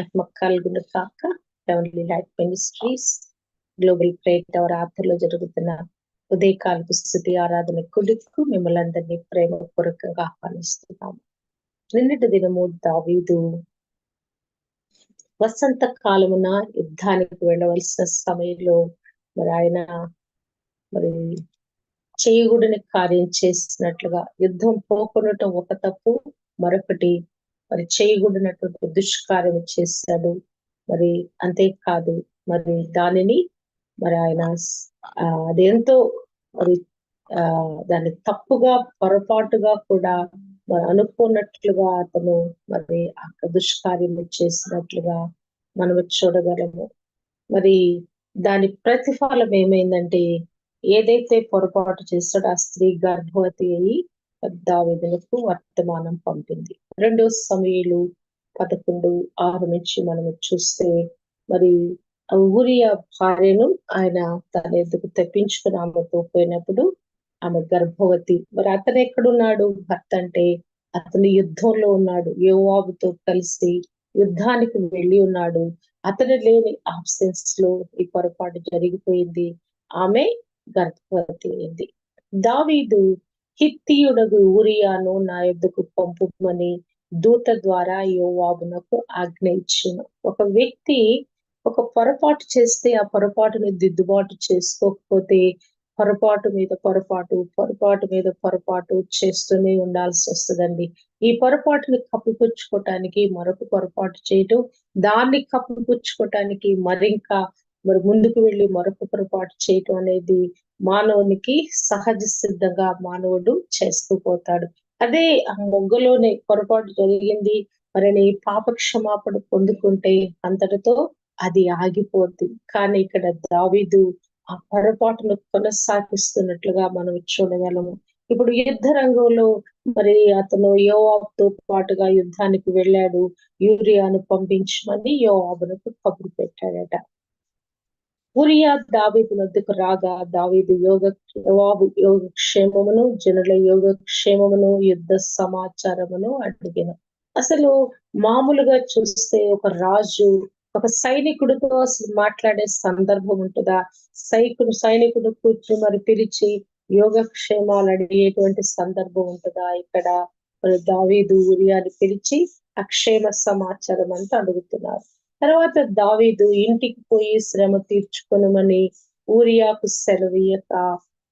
ఆత్మ కాక heavenly life ministries global prayer tower ఆర్థర్లో జరుగుతున్న ఉదయకాలపు స్థుతి ఆరాధన కుడికు మిమ్మల్ని అందరినీ ప్రేమపూర్వకంగా ఆహ్వానిస్తున్నాము. నిన్నటి దినము దావీదు వసంత కాలమున యుద్ధానికి వెళ్ళవలసిన సమయంలో మరి ఆయన మరి చేయకూడని కార్యం చేసినట్లుగా యుద్ధం పోకొనటం ఒక తప్పు మరొకటి మరి చేయకూడనటువంటి దుష్కార్యం చేశాడు. మరి అంతేకాదు మరి దానిని మరి ఆయన అదెంతో మరి ఆ దాన్ని తప్పుగా పొరపాటుగా కూడా మరి అనుకున్నట్లుగా అతను మరి ఆ దుష్కార్యం చేసినట్లుగా మనం చూడగలము. మరి దాని ప్రతిఫలం ఏమైందంటే ఏదైతే పొరపాటు చేస్తాడో ఆ స్త్రీ గర్భవతి అయి దావేదలకు వర్తమానం పంపింది. రెండో సమయాలు పదకొండు ఆరు నుంచి మనం చూస్తే మరి ఊరియా భార్యను ఆయన తన ఎద్దుకు తెప్పించుకుని ఆమెతో పోయినప్పుడు ఆమె గర్భవతి. మరి అతను ఎక్కడున్నాడు? భర్త అంటే అతను యుద్ధంలో ఉన్నాడు. యోవాబుతో కలిసి యుద్ధానికి వెళ్ళి ఉన్నాడు. అతను లేని ఆబ్సెన్స్లో ఈ పొరపాటు జరిగిపోయింది. ఆమె గర్భవతి అయింది. దావీదు హిత్తియుడగు ఊరియాను నా యుద్ధకు పంపుమని దూత ద్వారా యోవాబునకు ఆజ్ఞ ఇచ్చును. ఒక వ్యక్తి ఒక పొరపాటు చేస్తే ఆ పొరపాటుని దిద్దుబాటు చేసుకోకపోతే పొరపాటు మీద పొరపాటు పొరపాటు మీద పొరపాటు చేస్తూనే ఉండాల్సి వస్తుందండి. ఈ పొరపాటుని కప్పిపుచ్చుకోవటానికి మరొక పొరపాటు చేయటం దాన్ని కప్పిపుచ్చుకోవటానికి మరింకా మరి ముందుకు వెళ్ళి మరొక పొరపాటు చేయటం అనేది మానవునికి సహజ సిద్ధంగా మానవుడు చేస్తూ పోతాడు. అదే ఆ మొగ్గలోనే పొరపాటు జరిగింది. మరి పాప క్షమాపణ పొందుకుంటే అంతటితో అది ఆగిపోద్ది. కానీ ఇక్కడ దావిదు ఆ పొరపాటును కొనసాగిస్తున్నట్లుగా మనం చూడగలము. ఇప్పుడు యుద్ధ రంగంలో మరి అతను యోవాబ్తో పాటుగా యుద్ధానికి వెళ్ళాడు. యూరియాను పంపించమని యోవాబునకు కబురు పెట్టాడట. ఉరియా దావీదు వద్దకు రాగా దావీదు యోగ యోవాబు యోగక్షేమమును జనుల యోగక్షేమమును యుద్ధ సమాచారమును అడిగిన. అసలు మామూలుగా చూస్తే ఒక రాజు ఒక సైనికుడితో అసలు మాట్లాడే సందర్భం ఉంటుందా? సైకుడు సైనికుడు కూర్చుని మరి పిలిచి యోగక్షేమాలు అడిగేటువంటి సందర్భం ఉంటుందా? ఇక్కడ మరి దావీదు ఉరియాని పిలిచి అక్షేమ సమాచారం అంతా అడుగుతున్నారు. తర్వాత దావీదు ఇంటికి పోయి శ్రమ తీర్చుకునమని ఊరియాకు సెలవీయక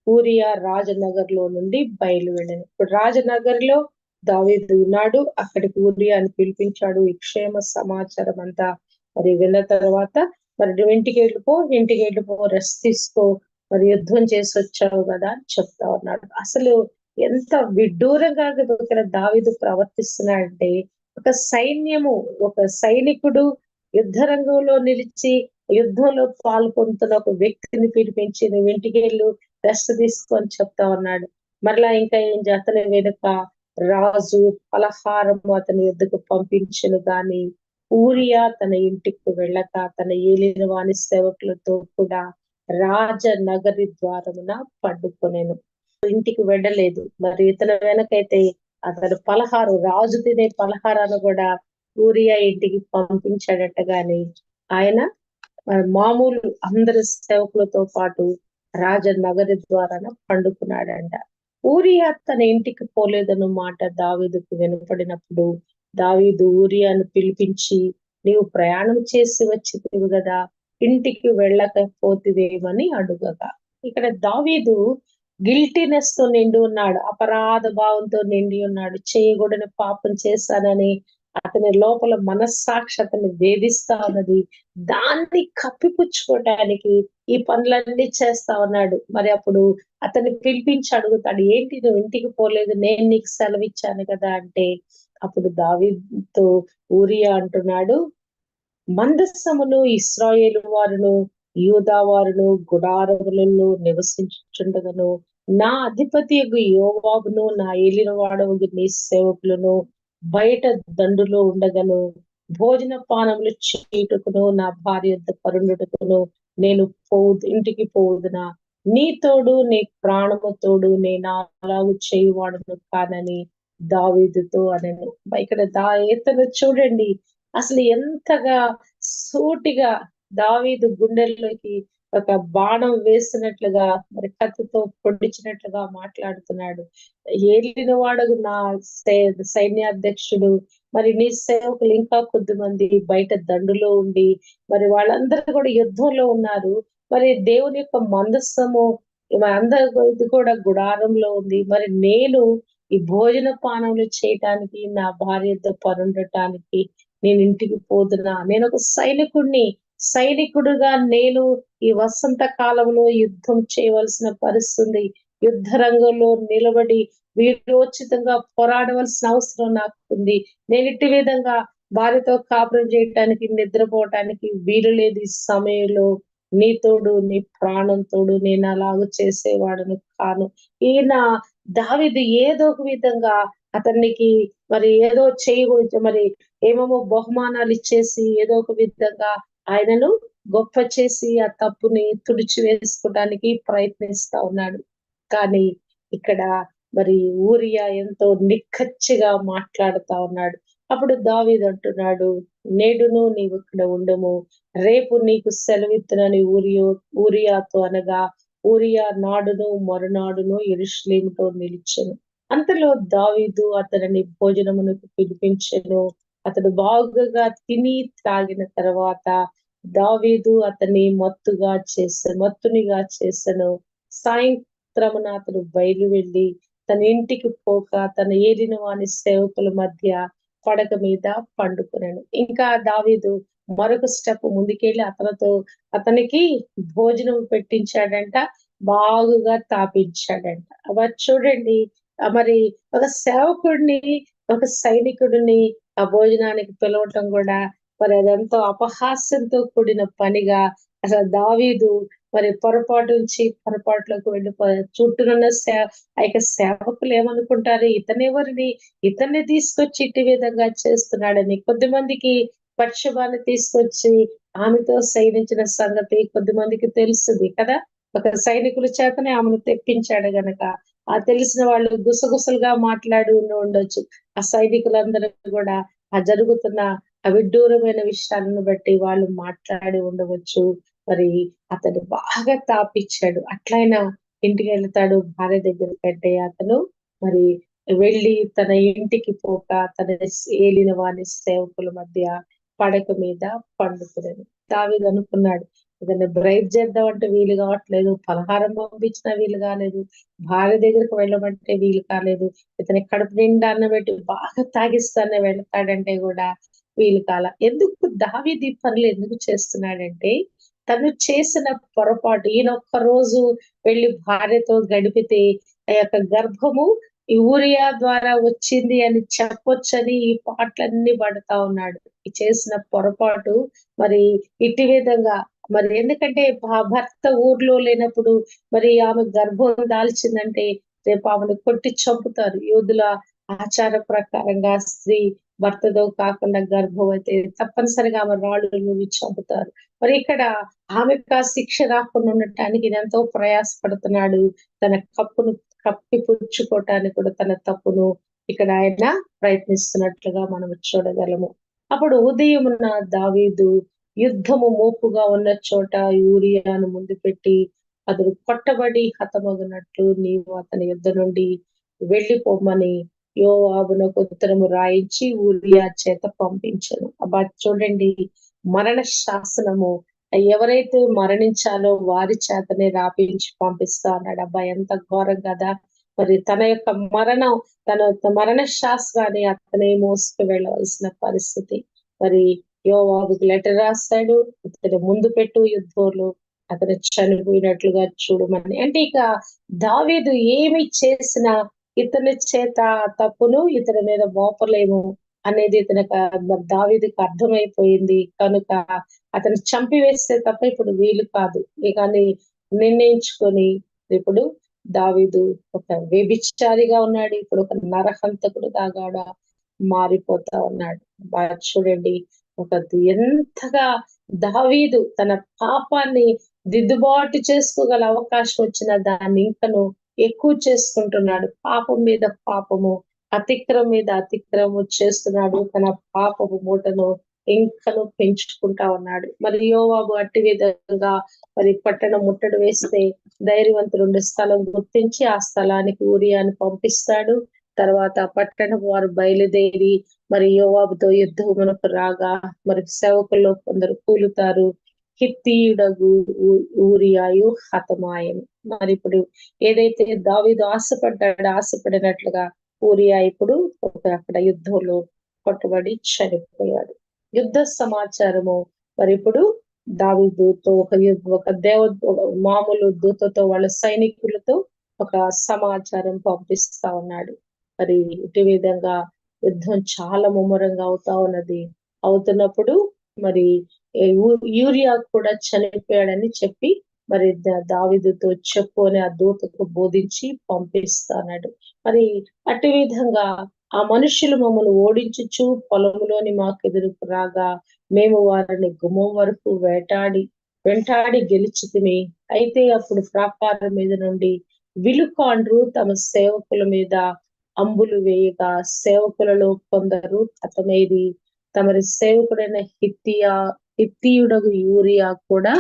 ఊరియా రాజనగర్లో నుండి బయలువెళ్ళను. ఇప్పుడు రాజనగర్లో దావీదు ఉన్నాడు. అక్కడికి ఊరియాని పిలిపించాడు. ఈ క్షేమ సమాచారం అంతా మరి విన్న తర్వాత మరి నువ్వు ఇంటికి వెళ్ళిపో ఇంటికి వెళ్ళిపో రెస్ట్ తీసుకో మరి యుద్ధం చేసి వచ్చావు కదా అని చెప్తా ఉన్నాడు. అసలు ఎంత విడ్డూరంగా ఇక్కడ దావిదు ప్రవర్తిస్తున్నాడంటే ఒక సైన్యము ఒక సైనికుడు యుద్ధ రంగంలో నిలిచి యుద్ధంలో పాల్పొందుతున్న ఒక వ్యక్తిని పిలిపించి నువ్వు ఇంటికి వెళ్ళు రెస్ట్ తీసుకొని చెప్తా ఉన్నాడు. మరలా ఇంకా ఏం అతని వెనుక రాజు పలహారం అతని యుద్ధకు పంపించను గాని ఊరియా తన ఇంటికి వెళ్ళక తన ఏలిన వాణి సేవకులతో కూడా రాజనగరి ద్వారమున పడ్డుకొనేను ఇంటికి వెళ్ళలేదు. మరి ఇతని వెనకైతే అతను పలహారం రాజు తినే పలహారాన్ని కూడా ఊరియా ఇంటికి పంపించాడట ఆయన మామూలు అందరి సేవకులతో పాటు రాజనగరి ద్వారాన పండుకున్నాడంట. ఊరియా తన ఇంటికి పోలేదన్న మాట దావీదుకు వినపడినప్పుడు దావీదు ఊరియాను పిలిపించి నీవు ప్రయాణం చేసి వచ్చి కదా ఇంటికి వెళ్ళకపోతివేమని అడుగగా. ఇక్కడ దావీదు గిల్టీనెస్తో నిండి ఉన్నాడు అపరాధ భావంతో నిండి ఉన్నాడు చేయకూడని పాపం చేశానని అతని లోపల మనస్సాక్షి అతన్ని వేధిస్తా ఉన్నది. దాన్ని కప్పిపుచ్చుకోవటానికి ఈ పనులన్నీ చేస్తా ఉన్నాడు. మరి అప్పుడు అతన్ని పిలిపించి అడుగుతాడు ఏంటి నువ్వు ఇంటికి పోలేదు? నేను నీకు సెలవిచ్చాను కదా అంటే అప్పుడు దావితో ఊరియా అంటున్నాడు మందస్సమును ఇస్రాయేలు వారును యూదా వారును గుడారములను నివసించుండగను నా అధిపతి యోవాబును నా ఏలిన వాడవు నీ సేవకులను బయట దండులో ఉండగను. భోజన పానములు చీటుకును నా భార్య పరుండుటకును నేను పోదు ఇంటికి పోదునా? నీ తోడు నీ ప్రాణము తోడు నేను అలాగు చేయువాడును కానని దావీదుతో అనను. ఇక్కడ దా ఏతను చూడండి. అసలు ఎంతగా సూటిగా దావీదు గుండెల్లోకి ఒక బాణం వేసినట్లుగా మరి కత్తితో పొడిచినట్లుగా మాట్లాడుతున్నాడు. ఏలిన వాడు నా సైన్యాధ్యక్షుడు మరి నీ సేవకులు ఇంకా కొద్దిమంది బయట దండులో ఉండి మరి వాళ్ళందరూ కూడా యుద్ధంలో ఉన్నారు. మరి దేవుని యొక్క మందస్సము అందరూ ఇది కూడా గుడారంలో ఉంది. మరి నేను ఈ భోజన పానములు చేయటానికి నా భార్యతో పనుండటానికి నేను ఇంటికి పోతున్నా. నేను ఒక సైనికుడిని సైనికుడుగా నేను ఈ వసంత కాలంలో యుద్ధం చేయవలసిన పరిస్థితి యుద్ధ రంగంలో నిలబడి వీరోచితంగా పోరాడవలసిన అవసరం నాకు ఉంది. నేను ఇట్టి విధంగా భార్యతో కాపురం చేయటానికి నిద్రపోవటానికి వీలు లేదు. ఈ సమయంలో నీ తోడు నీ ప్రాణం తోడు నేను అలాగ చేసేవాడను కాను. ఈయన దావిది ఏదో ఒక విధంగా అతనికి మరి ఏదో చేయకూడదు. మరి ఏమేమో బహుమానాలు ఇచ్చేసి ఏదో ఒక విధంగా ఆయనను గొప్ప చేసి ఆ తప్పుని తుడిచి వేసుకోవడానికి ప్రయత్నిస్తా ఉన్నాడు. కానీ ఇక్కడ మరి ఊరియా ఎంతో నిక్కచ్చిగా మాట్లాడుతా ఉన్నాడు. అప్పుడు దావీదు అంటున్నాడు నేడును నీవు ఇక్కడ ఉండము. రేపు నీకు సెలవిత్తునని ఊరియో ఊరియాతో అనగా ఊరియా నాడును మరునాడును ఎరుషులేముతో నిలిచెను. అంతలో దావీదు అతనిని భోజనమునకు పిలిపించెను. అతడు బాగుగా తిని త్రాగిన తర్వాత దావీదు అతన్ని మత్తుగా చేశాను మత్తునిగా చేశాను సాయంత్రమున అతను బయలు వెళ్ళి తన ఇంటికి పోక తన ఏలిన వాని సేవకుల మధ్య పడక మీద పండుకున్నాను ఇంకా దావీదు మరొక స్టెప్ ముందుకెళ్ళి అతనితో అతనికి భోజనం పెట్టించాడంట బాగుగా తాపించాడంట. అవ చూడండి మరి ఒక సేవకుడిని ఒక సైనికుడిని ఆ భోజనానికి పిలవటం కూడా మరి అదంతా అపహాస్యంతో కూడిన పనిగా అసలు దావీదు మరి పొరపాటు నుంచి పొరపాటులోకి వెళ్ళి చుట్టూనున్న సే ఆ యొక్క సేవకులు ఏమనుకుంటారు? ఇతనెవరిని ఇతన్ని తీసుకొచ్చి ఇటు విధంగా చేస్తున్నాడని కొద్ది మందికి తీసుకొచ్చి ఆమెతో సైనించిన సంగతి కొద్ది మందికి తెలుస్తుంది కదా? ఒక సైనికుల చేతనే ఆమెను తెప్పించాడు గనక. ఆ తెలిసిన వాళ్ళు గుసగుసలుగా మాట్లాడి ఉండి ఆ సైనికులందరూ కూడా ఆ జరుగుతున్న అవిడ్డూరమైన విషయాలను బట్టి వాళ్ళు మాట్లాడి ఉండవచ్చు. మరి అతను బాగా తాపిచ్చాడు. అట్లయినా ఇంటికి వెళ్తాడు భార్య దగ్గర కంటే అతను. మరి వెళ్ళి తన ఇంటికి పోక తన ఏలిన వాని సేవకుల మధ్య పడక మీద పండుకునేది. దావీదు అనుకున్నాడు ఏదైనా బ్రైట్ చేద్దామంటే వీలు కావట్లేదు. పలహారం పంపించినా వీలు కాలేదు. భార్య దగ్గరికి వెళ్ళమంటే వీలు కాలేదు. ఇతని కడుపు నిండా అన్నం పెట్టి బాగా తాగిస్తానే వెళ్తాడంటే కూడా వీలు కాల. ఎందుకు దావీది పనులు ఎందుకు చేస్తున్నాడంటే తను చేసిన పొరపాటు ఈయన ఒక్క రోజు వెళ్ళి భార్యతో గడిపితే ఆ యొక్క గర్భము ఈ ఊరియా ద్వారా వచ్చింది అని చెప్పొచ్చని ఈ పాటలన్నీ పడతా ఉన్నాడు. ఈ చేసిన పొరపాటు మరి ఇటు విధంగా మరి ఎందుకంటే భర్త ఊర్లో లేనప్పుడు మరి ఆమె గర్భం దాల్చిందంటే రేపు ఆమెను కొట్టి చంపుతారు. యోధుల ఆచార ప్రకారంగా స్త్రీ భర్తతో కాకుండా గర్భవతి తప్పనిసరిగా ఆమె రాళ్ళు చంపుతారు. మరి ఇక్కడ ఆమెకు ఆ శిక్ష రాకుండా ఉండటానికి ఎంతో ప్రయాసపడుతున్నాడు. తన కప్పును కప్పి పుచ్చుకోవటానికి కూడా తన తప్పును ఇక్కడ ఆయన ప్రయత్నిస్తున్నట్లుగా మనం చూడగలము. అప్పుడు ఉదయమున దావీదు యుద్ధము మోపుగా ఉన్న చోట యూరియాను ముందు పెట్టి అతడు కొట్టబడి హతమగినట్లు నీవు అతని యుద్ధ నుండి వెళ్ళిపోమని యోవాబునకు ఉత్తరము రాయించి ఊరియా చేత పంపించను. అబ్బా చూడండి మరణ శాసనము ఎవరైతే మరణించాలో వారి చేతనే రాపించి పంపిస్తా అన్నాడు. అబ్బా ఎంత ఘోరం కదా. మరి తన యొక్క మరణం తన మరణ శాస్త్రాన్ని అతనే మోసుకు వెళ్ళవలసిన పరిస్థితి. మరి యోవాబుకి లెటర్ రాస్తాడు. ఇతను ముందు పెట్టు యుద్ధంలో. అతను చనిపోయినట్లుగా చూడమని. అంటే ఇక దావీదు ఏమి చేసినా ఇతని చేత తప్పును ఇతని మీద మోపలేము అనేది ఇతనికి దావీదికి అర్థమైపోయింది. కనుక అతను చంపివేస్తే తప్ప ఇప్పుడు వీలు కాదు. కానీ నిర్ణయించుకొని ఇప్పుడు దావీదు ఒక వ్యభిచారిగా ఉన్నాడు. ఇప్పుడు ఒక నరహంతకుడు దాగాడ మారిపోతా ఉన్నాడు. బాగా చూడండి. ఒక ఎంతగా దావీదు తన పాపాన్ని దిద్దుబాటు చేసుకోగల అవకాశం వచ్చిన దాన్ని ఇంకను ఎక్కువ చేసుకుంటున్నాడు. పాపం మీద పాపము అతిక్రమం మీద అతిక్రము చేస్తున్నాడు. తన పాపపు మూటను ఇంకను పెంచుకుంటా ఉన్నాడు. మరి యోవాబు అట్టి విధంగా మరి పట్టణం ముట్టడి వేస్తే ధైర్యవంతుడు స్థలం గుర్తించి ఆ స్థలానికి ఊరియాను పంపిస్తాడు. తర్వాత పట్టణం వారు బయలుదేరి మరి యోవాబుతో యుద్ధమునకు రాగా మరి సేవకుల్లో కొందరు కూలుతారు. హిత్తీయుడగు ఊరియాయు హతమాయం. మరి ఇప్పుడు ఏదైతే దావిదు ఆశపడ్డాడు ఆశపడినట్లుగా ఊరియా ఇప్పుడు ఒక అక్కడ యుద్ధంలో కొట్టబడి చనిపోయాడు. యుద్ధ సమాచారము మరి ఇప్పుడు దావీదుతో ఒక ఒక దేవ మామూలు దూతతో వాళ్ళ సైనికులతో ఒక సమాచారం పంపిస్తా ఉన్నాడు. మరి ఇటు విధంగా యుద్ధం చాలా ముమ్మరంగా అవుతా ఉన్నది. అవుతున్నప్పుడు మరి యూరియా కూడా చనిపోయాడని చెప్పి మరి దావిదుతో చెప్పు అని ఆ దూతకు బోధించి పంపిస్తాడు మరి అటు విధంగా ఆ మనుషులు మమ్మల్ని ఓడించుచు పొలంలోని మాకు ఎదురుకు రాగా మేము వారిని గుమ్మం వరకు వేటాడి వెంటాడి గెలిచితిమి. అయితే అప్పుడు ప్రాకారం మీద నుండి విలుకాండ్రు తమ సేవకుల మీద అంబులు వేయగా సేవకులలో కొందరు హతమేది తమరి సేవకుడైన హిత్తియా హిత్తియుడగు యూరియా కూడా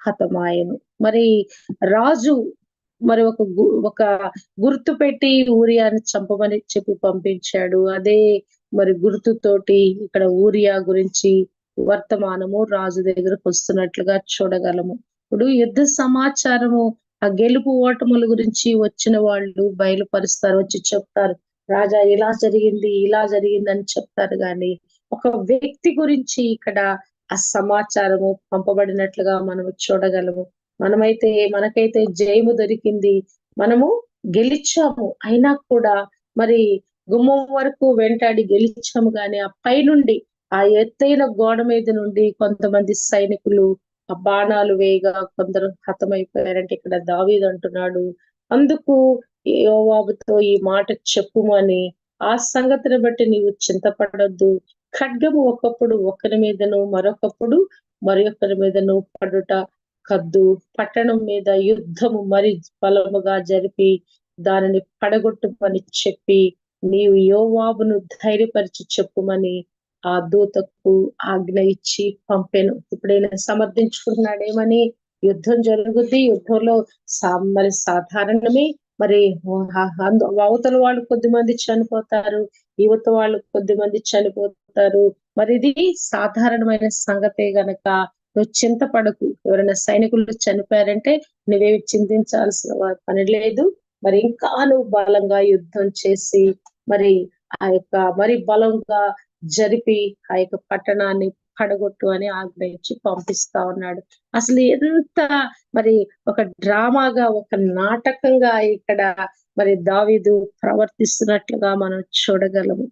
హతమాయను. మరి రాజు మరి ఒక ఒక గుర్తు పెట్టి ఊరియాని చంపమని చెప్పి పంపించాడు. అదే మరి గుర్తుతోటి ఇక్కడ ఊరియా గురించి వర్తమానము రాజు దగ్గరకు వస్తున్నట్లుగా చూడగలము. ఇప్పుడు యుద్ధ సమాచారము ఆ గెలుపు ఓటముల గురించి వచ్చిన వాళ్ళు బయలుపరుస్తారు వచ్చి చెప్తారు రాజా ఇలా జరిగింది ఇలా జరిగింది అని చెప్తారు. కానీ ఒక వ్యక్తి గురించి ఇక్కడ ఆ సమాచారము పంపబడినట్లుగా మనం చూడగలము. మనమైతే మనకైతే జయము దొరికింది. మనము గెలిచాము. అయినా కూడా మరి గుమ్మం వరకు వెంటాడి గెలిచాము కానీ ఆ పైనుండి ఆ ఎత్తైన గోడ మీద నుండి కొంతమంది సైనికులు ఆ బాణాలు వేయగా కొందరు హతమైపోయారంటే ఇక్కడ దావీద్ అంటున్నాడు. అందుకు యోవాబుతో ఈ మాట చెప్పుమని ఆ సంగతిని బట్టి నీవు చింతపడొద్దు. ఖడ్గము ఒకప్పుడు ఒకరి మీదను మరొకప్పుడు మరొకరి మీదను పడుట కద్దు. పట్టణం మీద యుద్ధము మరి బలముగా జరిపి దానిని పడగొట్టుమని చెప్పి నీవు యోవాబును ధైర్యపరిచి చెప్పుమని ఆ దూతకు ఆజ్ఞ ఇచ్చి పంపాను. ఇప్పుడైనా సమర్థించుకుంటున్నాడేమని? యుద్ధం జరుగుద్ది. యుద్ధంలో మరి సాధారణమే. మరి అవతల వాళ్ళు కొద్ది మంది చనిపోతారు. యువత వాళ్ళు కొద్ది మంది చనిపోతారు మరి ఇది సాధారణమైన సంగతే గనక నువ్వు చింతపడకు. ఎవరైనా సైనికులు చనిపోయారంటే నువ్వేవి చింతించాల్సిన పని లేదు. మరి ఇంకా నువ్వు బలంగా యుద్ధం చేసి మరి ఆ యొక్క మరి బలంగా జరిపి ఆ యొక్క పట్టణాన్ని పడగొట్టు అని ఆగ్రహించి పంపిస్తా ఉన్నాడు. అసలు ఎంత మరి ఒక డ్రామాగా ఒక నాటకంగా ఇక్కడ మరి దావిదు ప్రవర్తిస్తున్నట్లుగా మనం చూడగలము.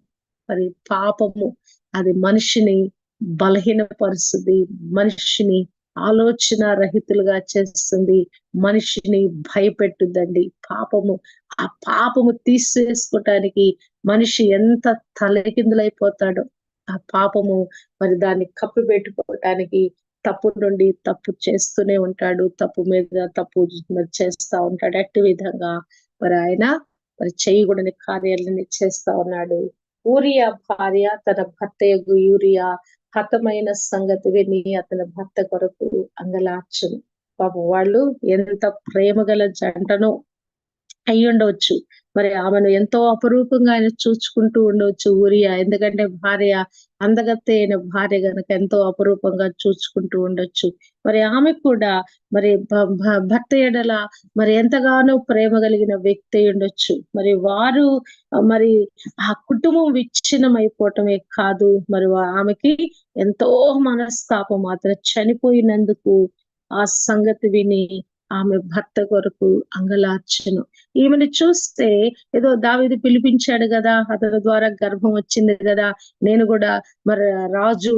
మరి పాపము. అది మనిషిని బలహీనపరుస్తుంది. మనిషిని ఆలోచన రహితులుగా చేస్తుంది. మనిషిని భయపెట్టుద్దండి పాపము. ఆ పాపము తీసేసుకోవటానికి మనిషి ఎంత తలకిందులైపోతాడో ఆ పాపము మరి దాన్ని కప్పి పెట్టుకోవటానికి తప్పు నుండి తప్పు చేస్తూనే ఉంటాడు. తప్పు మీద తప్పు మరి చేస్తా ఉంటాడు. అట్టి విధంగా మరి ఆయన మరి చేయకూడని కార్యాలని చేస్తా ఉన్నాడు. ఊరియా భార్య తన భర్త యూరియా హతమైన సంగతి విని అతని భర్త కొరకు అంగలార్చును. పాప వాళ్ళు ఎంత ప్రేమ గల జంటనో అయి ఉండవచ్చు. మరి ఆమెను ఎంతో అపరూపంగా ఆయన చూచుకుంటూ ఉండవచ్చు ఊరియా. ఎందుకంటే భార్య అందగత్తే అయిన భార్య గనక ఎంతో అపరూపంగా చూచుకుంటూ ఉండొచ్చు. మరి ఆమె కూడా మరి భర్త ఎడల మరి ఎంతగానో ప్రేమ కలిగిన వ్యక్తి ఉండొచ్చు. మరి వారు మరి ఆ కుటుంబం విచ్ఛిన్నం అయిపోవటమే కాదు. మరి ఆమెకి ఎంతో మనస్తాపం మాత్రం చనిపోయినందుకు ఆ సంగతి విని ఆమె భర్త కొరకు అంగలార్చను. ఈమెను చూస్తే ఏదో దావిది పిలిపించాడు కదా అతని ద్వారా గర్భం వచ్చింది కదా నేను కూడా మరి రాజు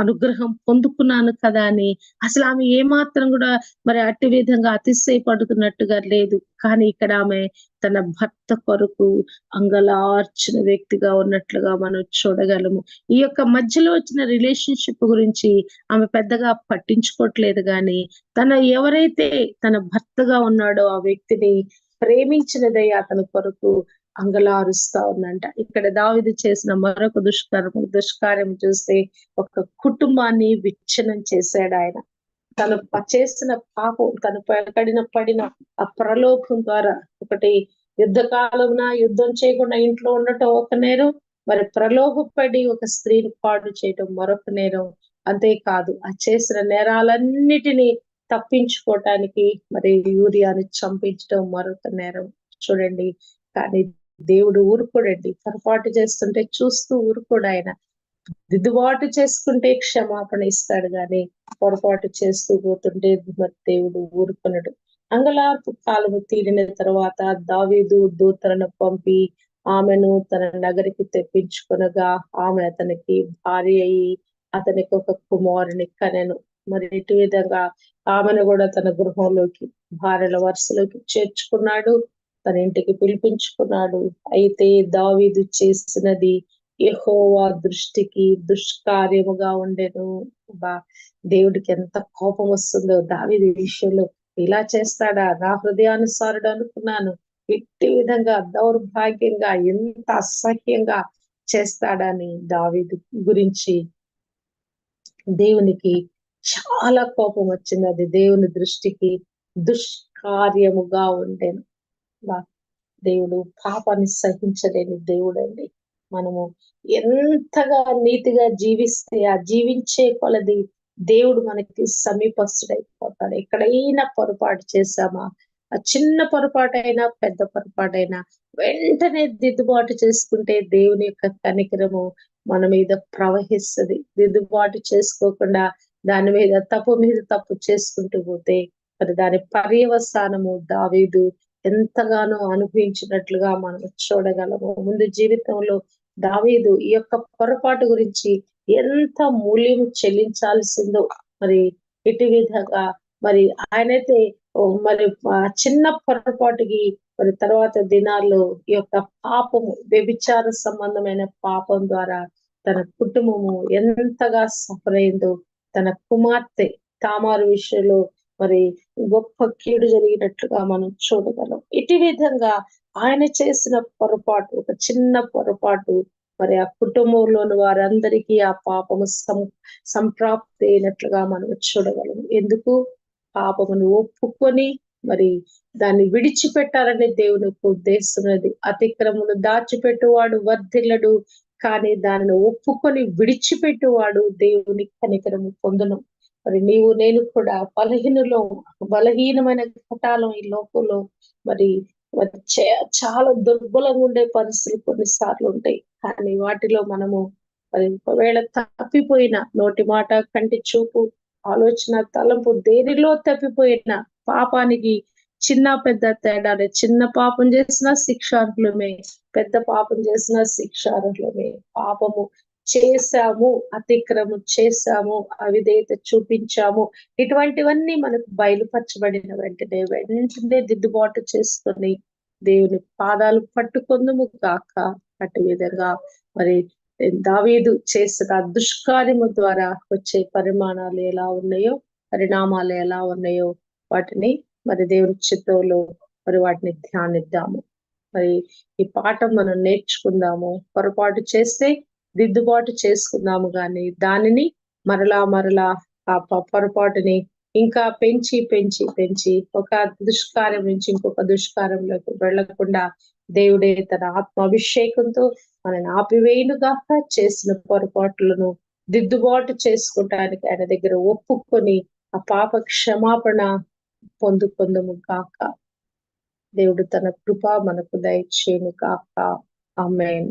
అనుగ్రహం పొందుకున్నాను కదా అని. అసలు ఆమె ఏమాత్రం కూడా మరి అట్టి విధంగా అతిశయపడుతున్నట్టుగా లేదు. కానీ ఇక్కడ ఆమె తన భర్త కొరకు అంగలార్చిన వ్యక్తిగా ఉన్నట్లుగా మనం చూడగలము. ఈ యొక్క మధ్యలో వచ్చిన రిలేషన్షిప్ గురించి ఆమె పెద్దగా పట్టించుకోవట్లేదు కానీ తన ఎవరైతే తన భర్తగా ఉన్నాడో ఆ వ్యక్తిని ప్రేమించినదై అతని కొరకు అంగలారుస్తా ఉందంట. ఇక్కడ దావిది చేసిన మరొక దుష్కర్మ దుష్కార్యం చూస్తే ఒక కుటుంబాన్ని విచ్ఛిన్నం చేశాడు ఆయన. తను చేసిన పాపం తను పడిన పడిన ఆ ప్రలోభం ద్వారా ఒకటి యుద్ధ కాలంన యుద్ధం చేయకుండా ఇంట్లో ఉండటం ఒక నేరం మరి ప్రలోభపడి ఒక స్త్రీని పాడు చేయటం మరొక నేరం. అంతేకాదు ఆ చేసిన నేరాలన్నిటినీ తప్పించుకోవటానికి మరి యూరియాని చంపించడం మరొక నేరం. చూడండి కానీ దేవుడు ఊరుకోడండి. పొరపాటు చేస్తుంటే చూస్తూ ఊరుకోడు ఆయన. దిద్దుబాటు చేసుకుంటే క్షమాపణ ఇస్తాడు గాని పొరపాటు చేస్తూ పోతుంటే మరి దేవుడు ఊరుకొనడు. అంగలార్పు కాలము తీరిన తర్వాత దావీదు దూతలను పంపి ఆమెను తన నగరికి తెప్పించుకునగా ఆమె అతనికి భార్య అయి అతనికి ఒక కుమారుని కనెను. మరి ఇటు విధంగా ఆమెను కూడా తన గృహంలోకి భార్యల వరుసలోకి చేర్చుకున్నాడు. తన ఇంటికి పిలిపించుకున్నాడు. అయితే దావీదు చేసినది యహోవా దృష్టికి దుష్కార్యముగా ఉండెను. బా దేవుడికి ఎంత కోపం వస్తుందో. దావీది విషయంలో ఇలా చేస్తాడా? నా హృదయానుసారుడు అనుకున్నాను. ఇట్టి విధంగా దౌర్భాగ్యంగా ఎంత అసహ్యంగా చేస్తాడని దావీదు గురించి. దేవునికి చాలా కోపం వచ్చింది అది దేవుని దృష్టికి దుష్కార్యముగా ఉండేను. దేవుడు పాపాన్ని సహించలేని దేవుడు అండి మనము ఎంతగా నీతిగా జీవిస్తే ఆ జీవించే కొలది దేవుడు మనకి సమీపస్తుడైపోతాడు ఎక్కడైనా పొరపాటు చేశామా? ఆ చిన్న పొరపాటైనా పెద్ద పొరపాటైనా వెంటనే దిద్దుబాటు చేసుకుంటే దేవుని యొక్క కనికరము మన మీద ప్రవహిస్తుంది. దిద్దుబాటు చేసుకోకుండా దాని మీద తప్పు మీద తప్పు చేసుకుంటూ పోతే మరి దాని పర్యవసానము దావీదు ఎంతగానో అనుభవించినట్లుగా మనం చూడగలము. ముందు జీవితంలో దావీదు ఈ యొక్క పొరపాటు గురించి ఎంత మూల్యం చెల్లించాల్సిందో మరి ఇటు విధంగా మరి ఆయనైతే ఓ మరి ఆ చిన్న పొరపాటుకి మరి తర్వాత దినాల్లో ఈ యొక్క పాపము వ్యభిచార సంబంధమైన పాపం ద్వారా తన కుటుంబము ఎంతగా సఫర్ అయిందో తన కుమార్తె తామారు విషయంలో మరి గొప్ప కీడు జరిగినట్లుగా మనం చూడగలం. ఇటు విధంగా ఆయన చేసిన పొరపాటు ఒక చిన్న పొరపాటు మరి ఆ కుటుంబంలోని వారందరికీ ఆ పాపము సం సంప్రాప్తి అయినట్లుగా మనం చూడగలం. ఎందుకు? పాపమును ఒప్పుకొని మరి దాన్ని విడిచిపెట్టాలనే దేవుని యొక్క ఉద్దేశం అది. అతిక్రమును దాచిపెట్టువాడు వర్ధిల్లడు కానీ దానిని ఒప్పుకొని విడిచిపెట్టువాడు దేవుని కనికరము పొందను. మరి నీవు నేను కూడా బలహీనలో బలహీనమైన ఘటాలం ఈ లోకంలో మరి చాలా దుర్బలంగా ఉండే పరిస్థితులు కొన్నిసార్లు ఉంటాయి. కానీ వాటిలో మనము మరి ఒకవేళ తప్పిపోయిన నోటి మాట కంటి చూపు ఆలోచన తలంపు దేనిలో తప్పిపోయిన పాపానికి చిన్న పెద్ద తేడా చిన్న పాపం చేసినా శిక్షార్హులమే పెద్ద పాపం చేసినా శిక్షార్హులమే. పాపము చేశాము అతిక్రము చేశాము అవిధేయత చూపించాము. ఇటువంటివన్నీ మనకు బయలుపరచబడిన వెంటనే వెంటనే దిద్దుబాటు చేసుకొని దేవుని పాదాలు పట్టుకుందుము కాక అటు విధంగా మరి దావీదు చేసిన దుష్కార్యము ద్వారా వచ్చే పరిమాణాలు ఎలా ఉన్నాయో పరిణామాలు ఎలా ఉన్నాయో వాటిని మరి దేవుని చిత్తంలో మరి వాటిని ధ్యానిద్దాము. మరి ఈ పాఠం మనం నేర్చుకుందాము. పొరపాటు చేస్తే దిద్దుబాటు చేసుకుందాము కానీ దానిని మరలా మరలా ఆ ప- పొరపాటుని ఇంకా పెంచి పెంచి పెంచి ఒక దుష్కారం నుంచి ఇంకొక దుష్కారంలోకి వెళ్ళకుండా దేవుడే తన ఆత్మ అభిషేకంతో మనని ఆపివేయునుగా చేసిన పొరపాట్లను దిద్దుబాటు చేసుకోవటానికి ఆయన దగ్గర ఒప్పుకొని ఆ పాప క్షమాపణ పొందుకుందము కాక దేవుడు తన కృప మనకు దయచేయను కాక ఆమెన్.